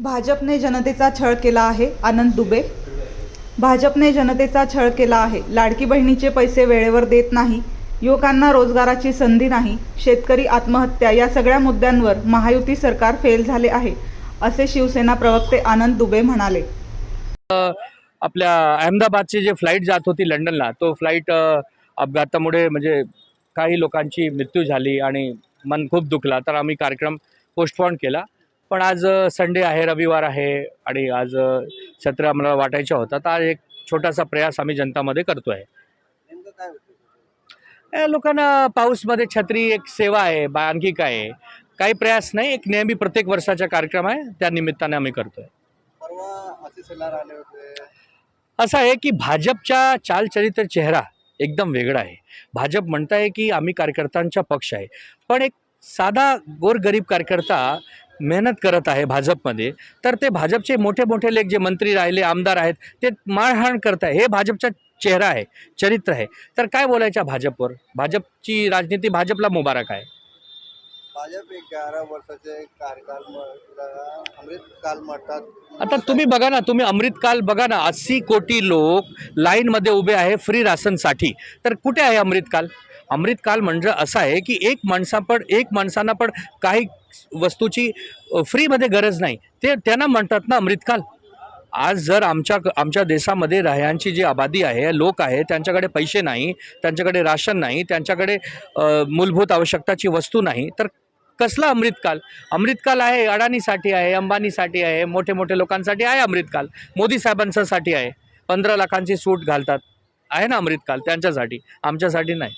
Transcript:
भाजपने जनतेचा छळ केला आहे आनंद दुबे. भाजपने जनतेचा छळ केला आहे लाडकी बहिणीचे पैसे वेळेवर देत नाही युवकांना रोजगाराची संधी नाही शेतकरी आत्महत्या या सगळ्या मुद्द्यांवर महायुती सरकार फेल झाले आहे असे शिवसेना प्रवक्ते आनंद दुबे म्हणाले. आपल्या अहमदाबादची जे फ्लाईट जात होती लंडनला तो फ्लाईट अपघातामुळे म्हणजे काही लोकांची मृत्यू झाली आणि मन खूप दुखला. तर आम्ही कार्यक्रम पोस्टपोन केला. पण आज संडे आहे रविवार आहे आणि आज सत्र आम्हाला वाटायचा होता. तर आज एक छोटासा प्रयास आम्ही जनतामध्ये करतो आहे लोकांना पाऊसमध्ये छत्री एक सेवा आहे बा आणखी काय आहे? काही प्रयास नाही एक नेहमी प्रत्येक वर्षाचा कार्यक्रम आहे त्या निमित्ताने आम्ही करतो आहे परवा असे सल्लार आले होते. असं आहे की भाजपच्या चालचरित्र चेहरा एकदम वेगळा आहे. भाजप म्हणताय की आम्ही कार्यकर्त्यांचा पक्ष आहे. पण एक साधा गोरगरीब कार्यकर्ता मेहनत करत आहे भाजपमध्ये. तर ते भाजपचे मोठे मोठे लेख जे मंत्री राहिले आमदार आहेत ते मारहाण करत आहे. हे भाजपचा चेहरा आहे चरित्र आहे. तर काय बोलायचं भाजपवर? भाजपची राजनीती भाजपला मुबारक आहे. ग्यारा वर्षाचे कार्यकाल म्हणतात. आता तुम्ही बघा ना तुम्ही अमृतकाल बघा ना अस्सी कोटी लोक लाईनमध्ये उभे आहे फ्री राशनसाठी. तर कुठे आहे अमृतकाल अमृतकाल म्हणजे असं आहे की एक माणसा पण एक माणसांना पण काही वस्तूची अ, फ्रीमध्ये गरज नाही. ते त्यांना म्हणतात ना अमृतकाल आज जर आमच्या आमच्या देशामध्ये राह्यांची जी आबादी आहे लोक आहे त्यांच्याकडे पैसे नाही त्यांच्याकडे राशन नाही त्यांच्याकडे अ, मूलभूत आवश्यकताची वस्तू नाही तर कसला अमृतकाल? अमृतकाल आहे अडाणीसाठी आहे अंबानीसाठी आहे मोठे मोठे लोकांसाठी आहे अमृतकाल. मोदी साहेबांसाठी आहे. पंधरा लाखांची सूट घालतात. आहे ना अमृतकाल? त्यांच्यासाठी. आमच्यासाठी नाही.